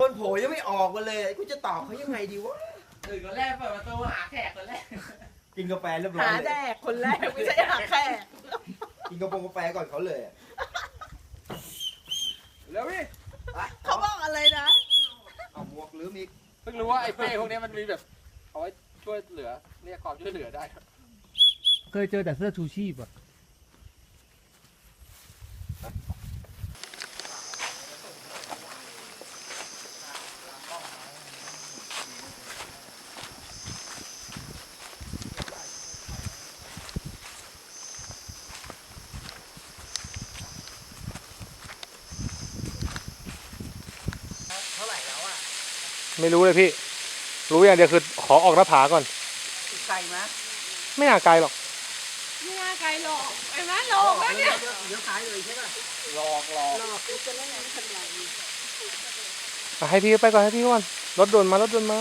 คนโผล่ยังไม่ออกมาเลยกูจะตอบเขายังไงดีวะตื่นคนแรกเปิดประตูหาแขกคนแรกกินกาแฟเรียบร้อหายเลแดยกคนแรกไม่ใช่หาแขกกินกาแฟกาแฟก่อนเขาเลยอะแล้วพี่เขาบอกอะไรนะเอาหมวกลืมอีกเพิ่งรู้ว่าไอ้เป้พวกนี้มันมีแบบเอาไว้ช่วยเหลือเรียกความช่วยเหลือได้เคยเจอแต่เสื้อชูชีพอะ เท่าไหร่แล้วอะ ไม่รู้เลยพี่ รู้อย่างเดียวคือขอออกหน้าผาก่อน ไกลไหมไม่น่าไกลหรอก ไม่น่าไกลหรอกไอ้แม่หลอกแล้วเนี่ยเลี้ยวซ้ายเลยใช่ป่ะหลอกหลอกหลอกจะเล่นอะไรขนาดนี้อะให้พี่ไปก่อนให้พี่ก่อนรถด่วนมารถด่วนมา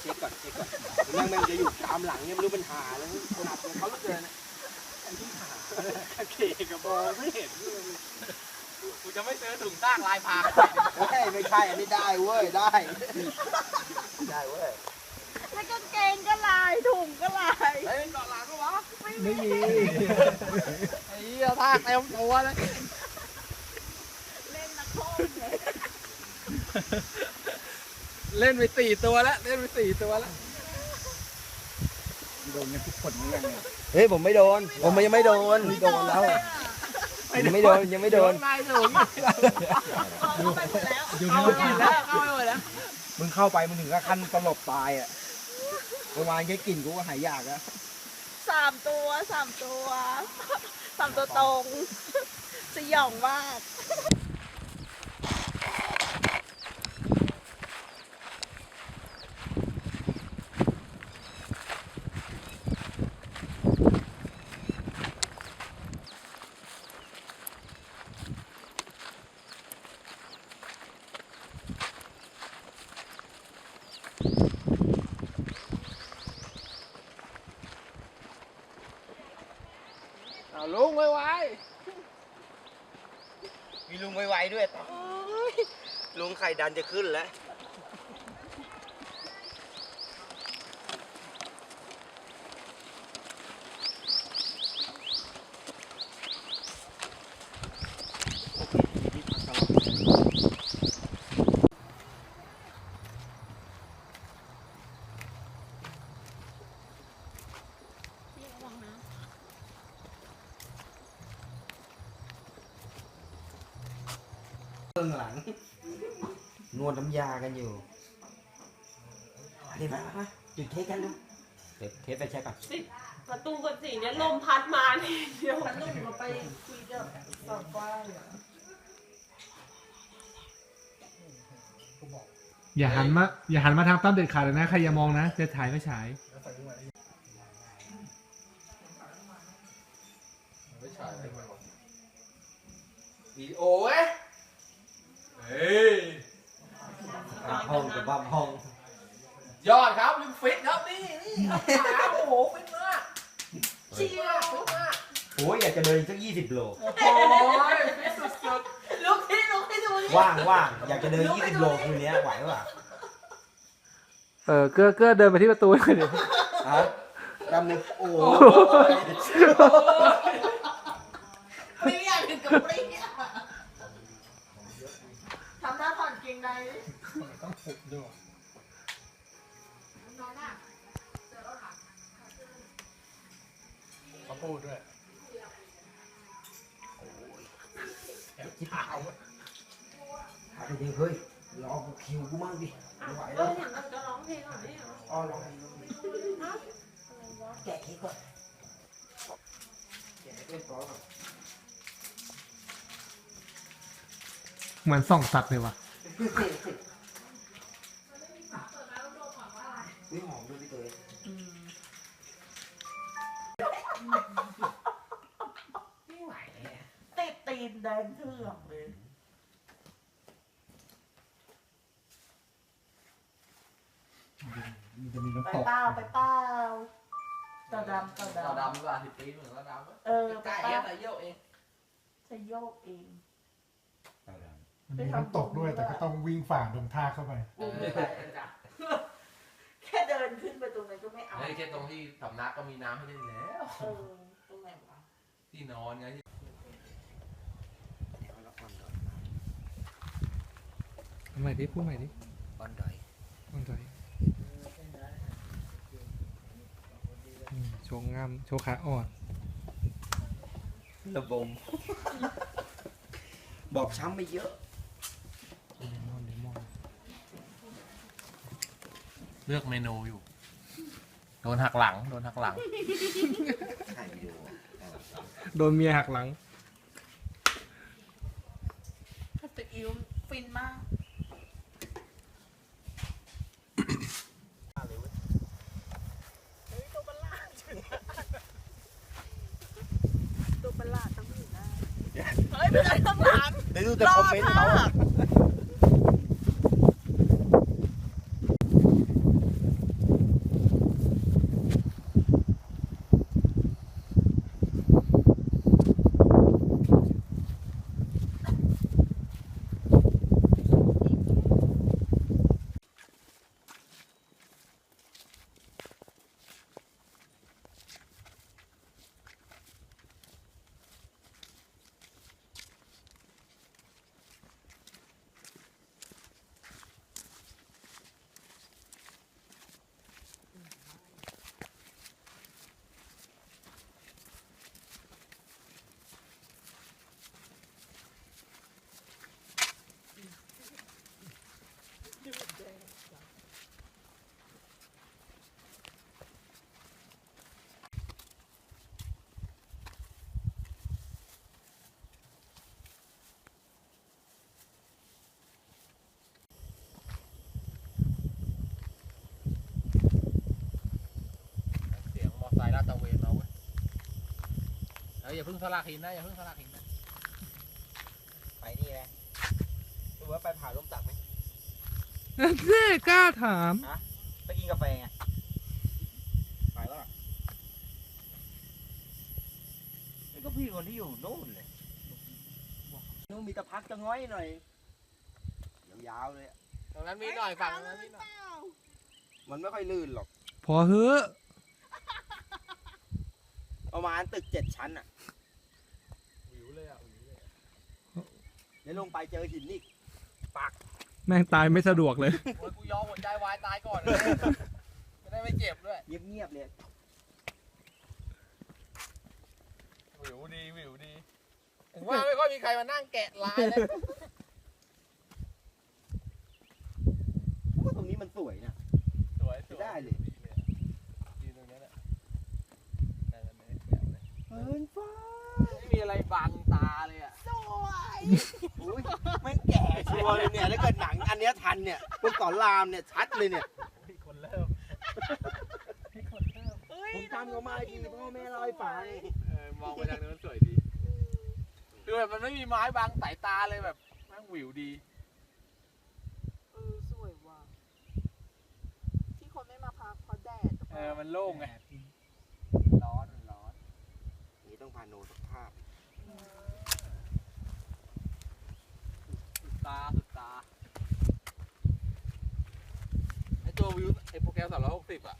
เช็คก่อนเช็คก่อนนั่ง มันจะอยู่ตามหลังเนี่ยไม่รู้ปัญหาแล้วหนักเลยเขาเหลือเกินอะเคกระบองไม่เห็นกูจะไม่ซื้อถุงซากลายพางเฮ้ยไม่ใช่อันนี้ได้เว้ยได้ ได้เว้ยแล้วก็เกงก็ลายถุงก็ลายเฮ้ยเกาะหลังก็วะไม่มีไอ้เหี้ยซากเต็มตัวเลยเล่นนักโทษเลยเล่นไปสี่ตัวแล้วเล่นไปสี่ตัวแล้ว เฮ้ยผมไม่โดน ผมยังไม่โดนโดนแล้วยังไม่โดนยังไม่โดนนายถุงเข้าไปหมดแล้วอยู่เข้าในไปรถแล้วเข้าไปหมดแล้วมึงเข้าไปมึงถึงกับขั้นตลบตายอะเมื่อวานแค่กลิ่นกูก็หายอยากแล้วสามตัวสามตัวสามตัวตรงสยองมาก เอาลุงไว้ไว้ มีลุงไวๆด้วย ลุงไข่ดันจะขึ้นแล้วเบื้องหลัง นวดน้ำยากันอยู่เดี๋ยวมามาจุดเค้กกันลูกเดี๋ยวเค้กไปใช้ก่อนประตูกันสีเนี่ยลมพัดมานี่เดี๋ยวลุงก็ไปคุยกับสาวฟ้าอย่าหันมาอย่าหันมาทางตั้มเด็ดขาดเลยนะใครอย่ามองนะจะถ่ายไม่ฉายวิดีโอเว้ยเฮ้ย ห้องกับบ้ามห้อง ยอดครับลุงฟิตครับนี่นี่ครับโอ้โหฟิตมากเชียร์ฟิตมากโอ้ยอยากจะเดินอีกสักยี่สิบโล โอ้ยฟิตสุดลุกให้ลุกให้ดูนี่ว่างว่างอยากจะเดินยี่สิบโลคืนนี้ไหวป่ะเออเกื้อเกื้อเดินไปที่ประตูหน่อยดิฮะกำนึงโอ้ๆโอ้ยยไม่อยากถึงกับปรี๊ดอะ หกด้วยข้าวโพดด้วยโอ้ยแอบคิดเอาอะาไปดิเฮ้ยรอกูคิวกูมั่งดิไม่ไหวแล้วอเห็นมันจะร้องเพลงเหรอเนี่ยอ๋อรอให้ดูแกะเค้กก่อนแกะเรียบร้อก่อนเหมือนส่องสัตว์เลยว่ะ ติดตีนแดงเถือกเลยมันจะมีไปน้ำตกเป้าไปเป้าตาดำตาเราดำ ดำดีกว่าสิบปีเหมือนเราดำปะเออไปไก่เป้าอะแต่เยี่ยวเองจะโยกเอง มันมีน้ำตกด้วย แต่ก็ต้องวิ่งฝ่าดงท่าเข้าไปอุ้มไปจ้ะแค่เดินขึ้นไปตรงนั้นก็ไม่เอาเฮ้ยแค่ตรงที่สำนักก็มีน้ำให้เล่นแล้ว เออตรงไหนวะที่นอนไงที่ เดี๋ยวเราอ่อนดอย ทำไมดิพูดใหม่ดิอ่อนดอยต้องใจอืมโชว์งามโชว์ขาอ่อนระบม บอกช้ำไปเยอะเลมอนเลมอนเลือกเมนูอยู่ โดนหักหลัง โดนหักหลัง ถ่ายวิดีโอโดนเมียหักหลังถ้าติดอิวฟินมากเฮ้ยตัวประหลาดจริงตัวประหลาดต้องอยู่หน้าเฮ้ยไม่ได้ต้อง หลังเดี๋ยวดูแต่คอมเมนต์เขา รอ อะ ภาพ เสียงมอไซค์ลาดตระเวนมาเว้ย เฮ้ยอย่าเพิ่งสลากหินนะอย่าเพิ่งสลากหินนะไปนี่ไหมดูว่าไปผ่าลมตักไหมเน่กล้าถาม ไปกินกาแฟไงไปแล้วล่ะนี่ก็พี่คนที่อยู่นู่นเลยนู่นมีแตะพักจะง้อยหน่อยยาวๆเลยอะตรงนั้นมีหน่อยฝั่งตรงนั้นมีหน่อยมันไม่ค่อยลื่นหรอก พอเฮ้อะ ประมาณตึกเจ็ดชั้นอะวิวเลยอะวิวเลยอะเดี๋ยวลงไปเจอหินอีกแม่งตายไม่สะดวกเลย โอ้ยกูยอมหัวใจวายตายก่อนเลยจะได้ไม่เจ็บด้วยเงียบๆเลยวิวดีวิวดีถึงว่าไม่ค่อยมีใครมานั่งแกะลายเลยเพราะว่าตรงนี้มันสวยนะสวยสวยได้เลยยืนตรงนี้แหละได้แล้วเนี่ยแจ๋วเลย เฮินฟ้า ไม่มี อะไรบังตาเลยอะสวยอุ้ยแม่งแก่ชัวร์เลยเนี่ยถ้าเกิดหนังอันเนี้ยทันเนี่ยพวกก่อนรามเนี่ยชัดเลยเนี่ยมีคนเริ่มมีคนเริ่มเฮ้ยผมจำเขามาดีพ่อแม่เล่าให้ฟังเออมองไปทางนู้นสวยดีคือแบบมันไม่มีไม้บังสายตาเลยแบบแม่งวิวดีเออสวยว่ะที่คนไม่มาพักเพราะแดดเออมันโล่งไงร้อนมันร้อนนี่ต้องพาโนสักภาพสุด ตาสุดตา ไอตัววิวไอโปรแกรมสามร้อยหกสิบอะ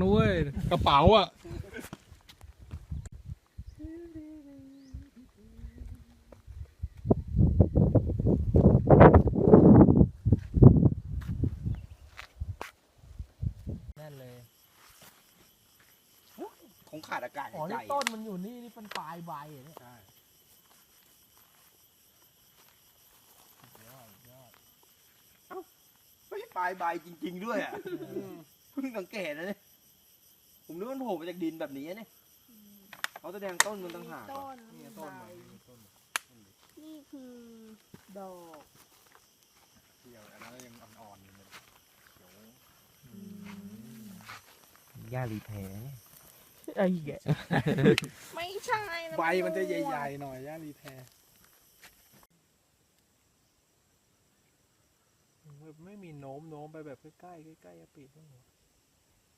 นะเว้ย กระเป๋าอะ แน่นเลย คงขาดอากาศอ๋อหายใจนี่ต้นมันอยู่นี่นี่เป็นปลายใบเหรอเนี่ยใช่ยอดยอดไม่ปลายใบจริง ๆ ด้วยอะเพิ่งสังเกตนะเนี่ยผมนึกว่ามันโผล่มาจากดินแบบนี้เนี่ยเขาแสดงต้นมันต่างหากต้นนี่ใบต้นมันนี่ต้นมันนี่นี่คือดอกเกี่ยวอันนั้นยังอ่อนๆอยู่เลยเดี๋ยว ย่ารีแพร ไอ้แกไม่ใช่ะใบมันจะใหญ่ๆหน่อยย่ารีแพรไม่มีโน้มโน้มไปแบบใกล้ๆใกล้ๆอะปีกมัน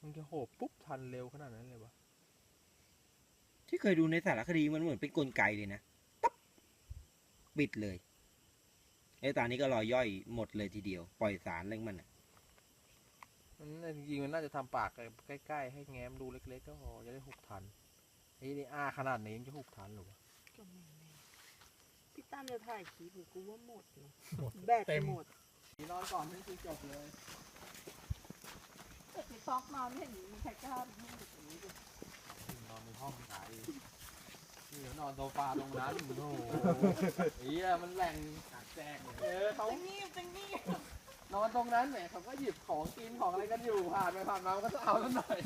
มันจะโหบปุ๊บทันเร็วขนาดนั้นเลยวะที่เคยดูในสารคดีมันเหมือนเป็นกลไกเลยนะตับปิดเลยไอ้ตานี้ก็รอย่อยหมดเลยทีเดียว ปล่อยสารอะไรของมันอะ มันน่าจริงๆมันน่าจะทำปากใกล้ๆให้แง้มดูเล็กๆก็พอจะได้หุบทันไอ้นี่อ้าขนาดนี้ยังจะหุบทันหรอวะก็ไม่แน่พี่ตั้มจะถ่ายคลิปกูว่าหมดนะหมดแบตเต็มหมดนอนก่อนนี่คือจบเลยแต่พี่ฟอกนอนไม่เห็นมีใครกล้าพูดอย่างนี้เลยนอนในห้องขายนี่นอนโซฟาตรงนั้นโอ้โหเฮียมันแหล่งกักแจกเออเขาจังนี่จังนี่ นอนตรงนั้นเนี่ยเขาก็หยิบของกินของอะไรกันอยู่ผ่านไปผ่านมามันก็จะเอาแล้วหน่อย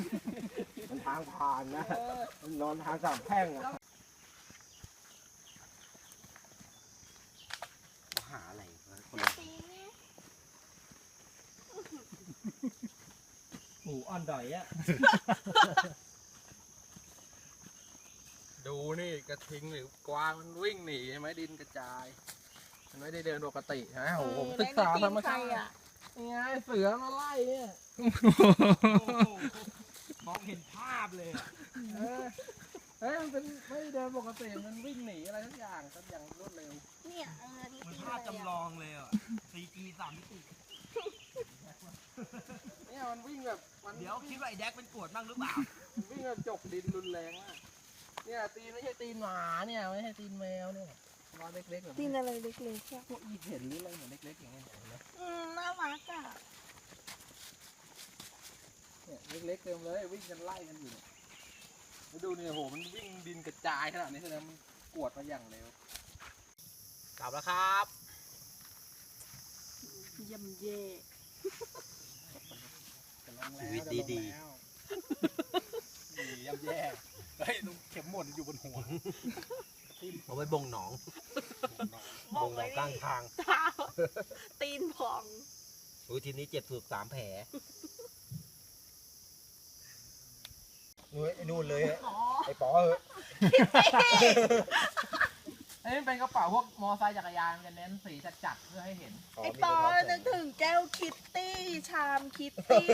มันทางผ่านนะนอนทางสามแพร่งอะหาอะไรวะคนละตีนี่หมูอ่อนดอยอะดูนี่กระทิงหรือกวางมันวิ่งหนีใช่ไหมดินกระจาย มันไม่ได้เดินปกติใช่ไหมโอ้โหผมศึกษาธรรมชาติอะ นี่ไงเสือมาไล่เนี่ยมองเห็นภาพเลยอะเออเฮ้ยมันเป็นไม่ได้เดินปกติมันวิ่งหนีอะไรทุกอย่างสักอย่างรวดเร็วเนี่ยเออนี่มันตีภาพอะไรจำลอะองเลยอะ CG สามมิติเนี่ยมันวิ่งแบบมันเดี๋ยวคิดว่าไอ้แดกเป็นกวดบ้างหรือเปล่ามันวิ่งแบบจกดินรุนแรงมากเนี่ยตีนไม่ใช่ตีนหมาเนี่ยไม่ใช่ตีนแมวเนี่ยนอนเล็กๆแบบตีนี้นอะไรเล็กๆอะพวกอีเห็นหรืออะไรเหมือนเล็กๆอย่างเงี้ยเห็นไหม อืมน่ารักอะเนี่ยเล็กๆเต็มเลยวิ่งกันไล่กันอยู่เนี่ยแล้วดูเนี่ยโหมันวิ่งดินกระจายขนาดนี้แสดงมันกวดมาอย่างเร็วกลับแล้วครับยำเย่จะลงแล้วชีวิตจะลงดี แล้วดีย่ำแย่เฮ้ยตรงเข็มหมดอยู่บนหัวทิ่ม เอาไว้บ่งหนองบอบ่กงหนไว้องกลางทาง เท้าตีนพอง อุ้ยทีนี้เจ็บสุดสามแผลนู้ไอ้นู่นเลยอะไอ้ป๋อเออเอ้ยมันเป็นกระเป๋าพวกมอไซค์จักรยานมันจะเน้นสีจัดๆเพื่อให้เห็น ไอ้ปอนึกถึงแก้วคิตตี้ ชามคิตตี้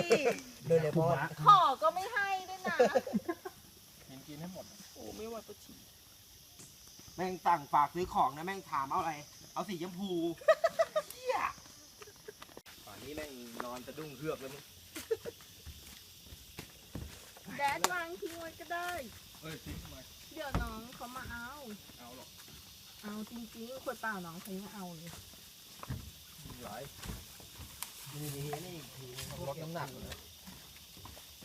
เดินเลยพ่อ ขอก็ไม่ให้ด้วยนะ กินกินให้หมด โอ้ไม่ไหวปะชี แม่งสั่งฝากซื้อของนะแม่งถามเอาอะไร เอาสีชมพูเฮียป่านนี้แม่งนอนสะดุ้งเฮือกแล้วมึงแดดวางทิ้งไว้ก็ได้ เอ้ยทิ้งทำไมเดี๋ยวน้องเขามาเอา เอาหรอกเอาจริงๆขวดเปล่าน้องเขายังเอาเลยหลายนี่นี่นี่อีกทีนึงลดน้ำหนักเลย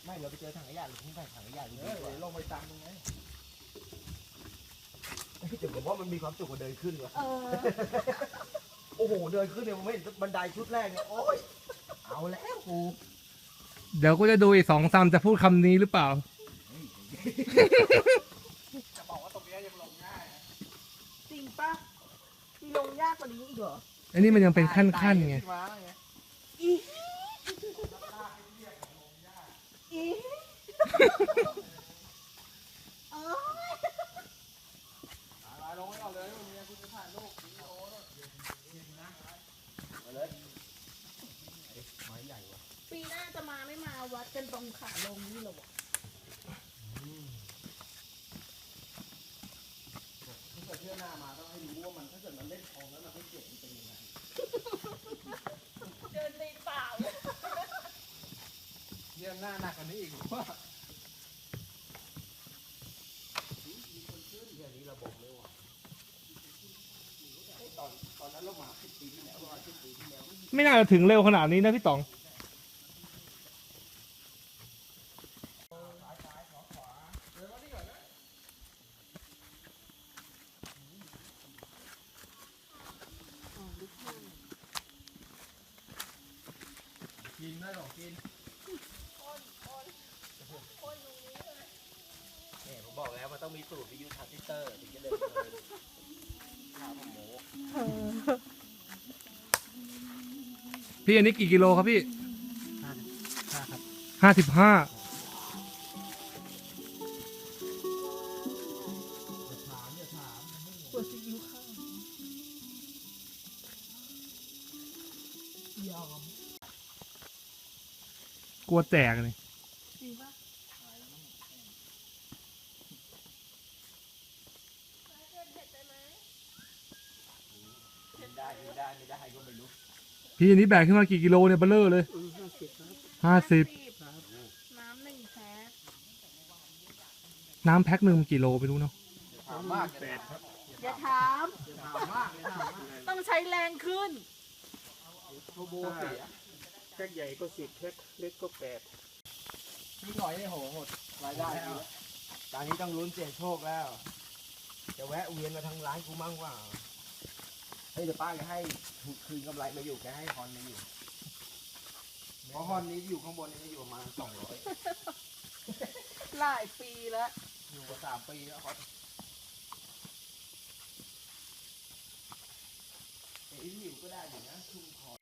ไม่เราไปเจอถังขยะหรือทิ้งใส่ถังขยะหรือเอดีอกว่าเดี๋ยวลงไปตามตรงนี้ แต่ผม ว่ามันมีความสุขกว่าเดินขึ้นว่ะเออโอ้โหเดินขึ้นเนี่ยผมไม่เห็นบันไดชุดแรกเนี่ยโอ้ยเอาแล้วกูเดี๋ยวกูจะดูอีกสองสามจะพูดคำนี้หรือเปล่า จะบอกว่าตรงนี้ยังลงง่าย จริงปะมีลงยากกว่านี้อีกเหรออันนี้มันยังเป็นขั้นๆไงขึ้มาไงอีอีเออ ลายลงไว้ก่อนเลยมึงเนี่ยคุณจะถ่ายรูปวิดีโอด้วย ไม้ใหญ่ว่ะ ปีหน้าจะ มาไม่มาวัดกันตรงขาลงนี่เหรอวะถ้าเกิดเที่ยวหน้ามาต้องให้รู้ว่ามันถ้าเกิดมันเล่นของแล้วมันไม่เจ็บมันเป็นยังไงเดินตีนเปล่าเที่ยวหน้าหนักกว่านี้อีกว่าเดี๋ยวนี้ระบบเลยว่ะตอนตอนนั้นเรามาสิบปีที่แล้วว่าสิบปีที่แล้ว ไม่น่าจะถึงเร็วขนาดนี้นะพี่ต๋อง กินได้หรอกิน เนี่ยผมบอกแล้วมันต้องมีสูตรวิทยุทรานซิสเตอร์ถึงจะเดินเดิน เออ พี่อันนี้กี่กิโลครับพี่ห้าครับห้าสิบห้าปวดซีอิ๊วข้าวยอมกลัวแตกเลย จริงปะ ได้ไม่ได้ไม่ได้ก็ไม่รู้ พี่อันนี้แบกขึ้นมากี่กิโลเนี่ยเบลเลอร์เลยอือห้าสิบครับห้าสิบน้ำหนึ่งแพ็คน้ำแพ็คหนึ่งกี่โลไม่รู้เนาะถามมากแปดครับอย่าถามถามมากเลยถามมากต้องใช้แรงขึ้น โทโบเสียแพ็กใหญ่ก็สิบแพ็กเล็กก็แปดพี่หน่อยนี่โหหมดรายได้เยอะตอนนี้ต้องลุ้นเสี่ยงโชคแล้ว จะแวะเวียนมาทางร้านกูมั่งว่า เฮ้ยเดี๋ยวป้าจะให้คืนกำไรมาอยู่แกให้ฮอนมาอยู่เพราะฮอนนี้อยู่ข้างบนนี่มาอยู่ประมาณสองร้อยหลายปีแล้วอยู่มาสามปีแล้วครับแต่อีหิวก็ได้อยู่นะชุ่มคอ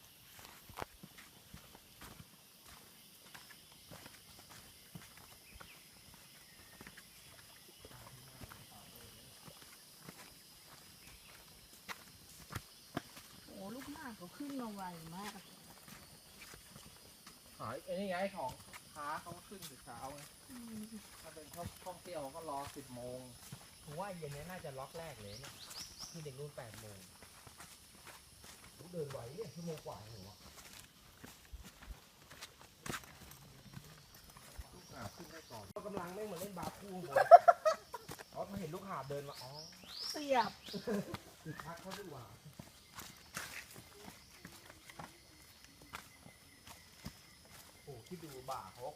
โอ้ลูกหน้าเขาขึ้นมาไวมาก หาย ไอ้นี่ไงของค้าเขาก็ขึ้นแต่เช้าไงถ้าเป็นท่องท่องเที่ยวก็รอสิบโมงผมว่าเย็นนี้น่าจะล็อกแรกเลยเนี่ยที่เด็กรุ่นแปดโมงผมเดินไหวเนี่ยชั่วโมงกว่าหัวอ่าขึ้นได้ก่อนกำลังไม่เหมือนเล่นบาคูผมเพราะมาเห็นลูกหาบเดินมาอ๋อเสียบคือพักเขาดีกว่า โอ้ที่ดูบ่าเขา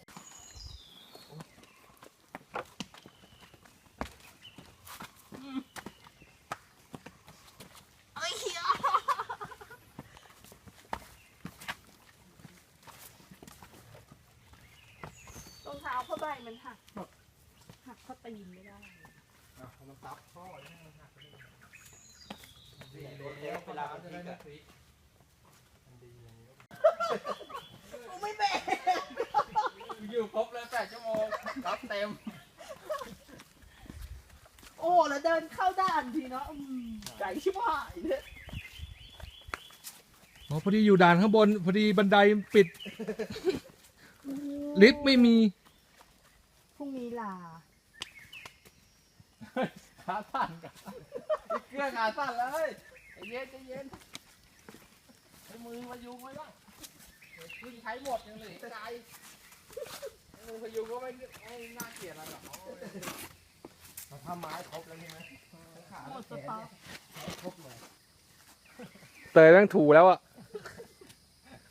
เอ้ยรองเท้าผ้าใบมันหักแบบหักข้อตีนไม่ได้อะมันซับท่อใช่ไหมหักไปเลยดีโดเลยนเลี้ยวเวลามันจะพลิได้กไม่อะพลิกมันดีเลยกูไม่เบรก อยู่ครบเลยแปดชั่วโมงรับเต็ม โอ้แล้วเดินเข้าด้านทีเนาะอืมไก่ชิบหายเลยอ๋อพอดีอยู่ด่านข้างบน พอดีบันไดปิด ลิฟต์ไม่มี พรุ่งนี้ลา ขาสั่นกันเครื่องขาสั่นเลยใจเย็นใจเย็นใช้มือพยุงไว้บ้างเดี๋ยวขึ้นใช้หมดยังเหลืออีกไกลใช้มือ พยุงก็ไม่ไม่น่าเกลียดอะไรหรอกเราทำไม้ครบแล้วใช่ไหมทั้งขาหมทั้ดงสแขนต็อกเนี่ยครบเลยเตยแม่งถูแล้วอะ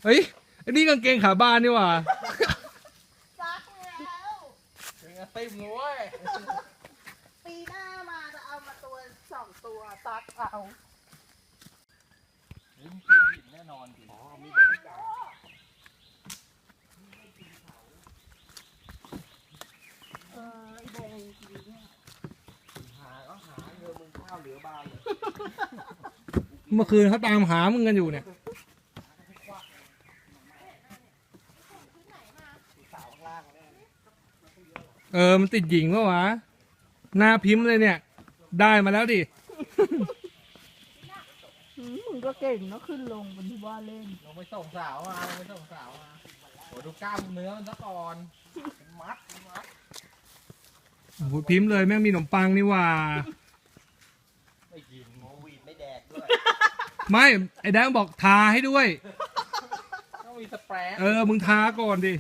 เฮ้ย อันนี้กางเกงขาบ้านนี่หว่าซักแล้วเป็นไงติ่มเลยเว้ยปีหน้ามาจะเอามาตัวสองตัวซักเอานี่มันปีนหินแน่นอนดิอ๋อมีบริการเออไอแดงจริงเนี่ย หาก็หาเงินมึงข้าวเหลือบานเลยเมื่อคืนเขาตามหามึงกันอยู่เนี่ย สาวข้างล่างเนี่ยเออ มันติดหญิงปะวะ หน้าพิมพ์เลยเนี่ย ได้มาแล้วดิหืมมึงก็เก่งเนอะขึ้นลงบนที่ว่าเล่น ลงไปส่งสาวมาลงไปส่งสาวมาโอ้ดูกล้ามเนื้อมันซะก่อนเป็นมัดเป็นมัด โอ้โหพิมพ์เลยแม่งมีขนมปังนี่หว่า ไม่กินโมวีดไม่แดกด้วย ไม่ ไอ้แดงบอกทาให้ด้วย ต้องมีสเปรย์เออ มึงทาก่อนดิ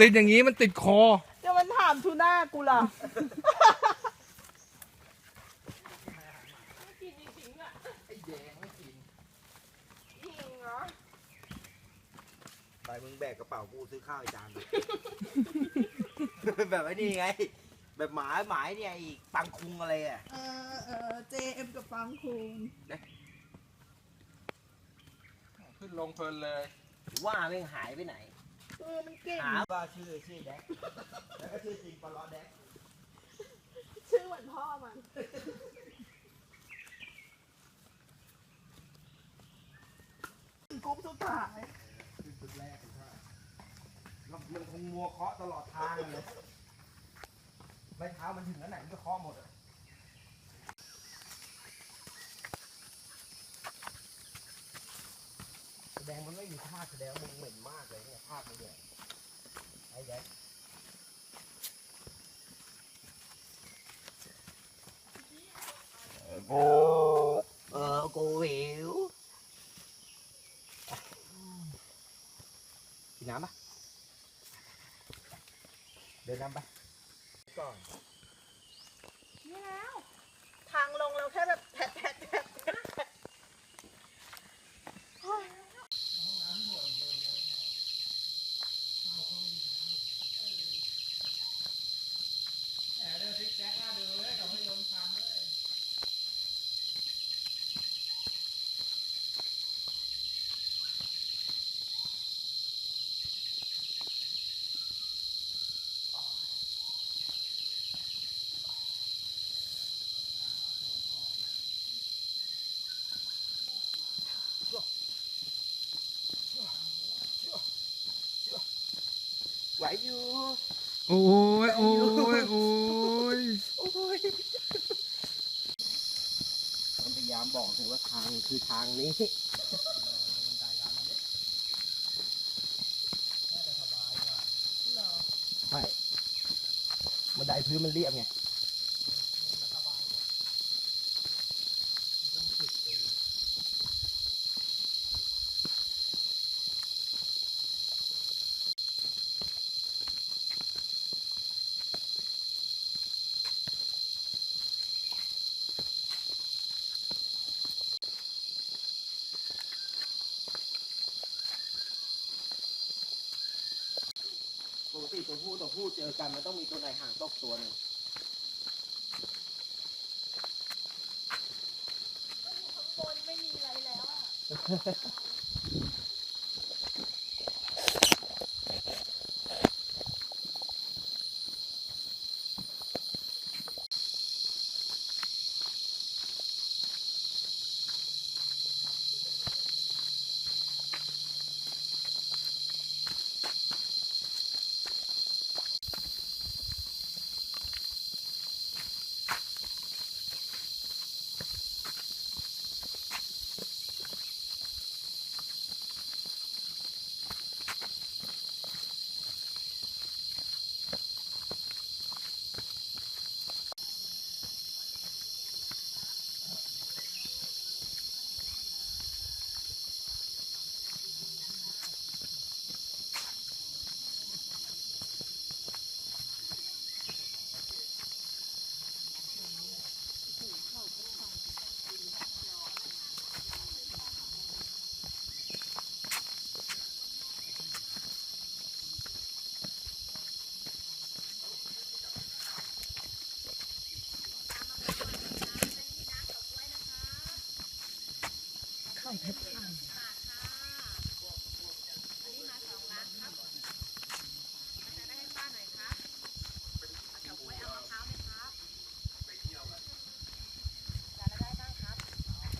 ติดอย่างนี้มันติดคอจะมันถามทูน่ากูล่ะไอ้แดงไม่กินจริงเหรอไปมึงแบกกระเป๋ากูซื้อข้าวไอ้จานเลยแบบไอ้นี่ไง แบบหมาหมายเนี่ยอีกปังคุงอะไรอะเออเออเจเอ็มกับฟังคุงขึ้นลงเพลินเลยว่าแม่งหายไปไหนเออมันเก่ง หาว่าชื่อชื่อแดกแล้วก็ชื่อจริงปลอแดกชื่อเหมือนพ่อมันกุ๊ปสุดท้าย ขึ้นจุดแรกเลยครับแล้วมันคงมัวเคาะตลอดทางเลย ไม้เท้ามันถึงอันไหนมันก็เคาะหมดอะแสดงมันไม่มีภาพแสดงว่ามันเหม็นมากเลยเนี่ยภาพมันเนี่ยไอ้แดงกูเออกูหิวกินน้ำปะเดินน้ำปะ ก่อน นี่แล้ว ทางลงเราแค่แบบแผะแผะแผะแผะแผะโอ้ย ไหวอยู่โอ้ยโอ้ยโอ้ยโอ้ยมันพยายามบอกเลยว่าทางคือทางนี้ใช่บันไดพื้นมันเรียบไง ปกติตัวผู้ตัวผู้เจ อกันมันต้องมีตัวไหนห่างตกตัวหนึ่งข้างบนไม่มีอะไรแล้วอะ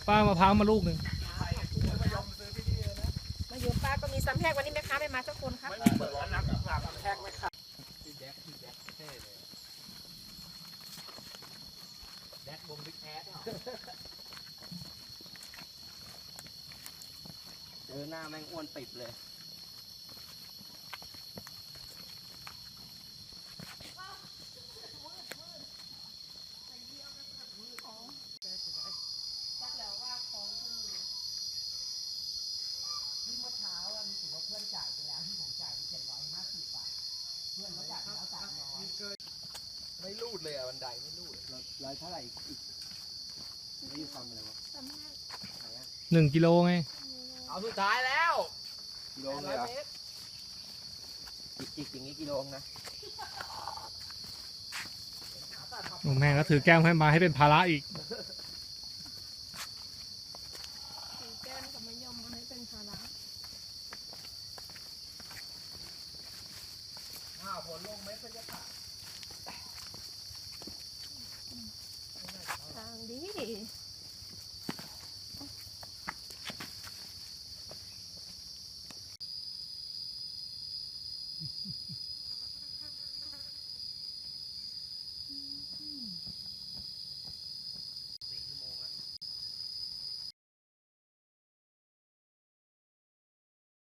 ป้ามะพร้าวมาลูกหนึ่งมาอยู่ป้าก็มีซ้ำแพกวันนี้แม่ค้าไม่มาสักคนครับแดกบงบิ๊กแอดเจอหน้าแม่งอ้วนปิดเลย ที่เมื่อเช้าอะรู้สึกว่าเพื่อนจ่ายไปแล้วที่ผมจ่ายไปเจ็ดร้อยห้าสิบบาท เพื่อนเขาจ่ายไปแล้วสามร้อย ไม่รูดเลยอะบันไดไม่รูด ร้อยเท่าไหร่อีกไม่อยู่ความอะไรวะไหนอะหนึ่งกิโลไง เอาสุดท้ายแล้วกิโลเลยเหรอ จิกจิกอย่างนี้กิโลนะ โอ้แม่งก็ถือแก้วให้มาให้เป็นภาระอีก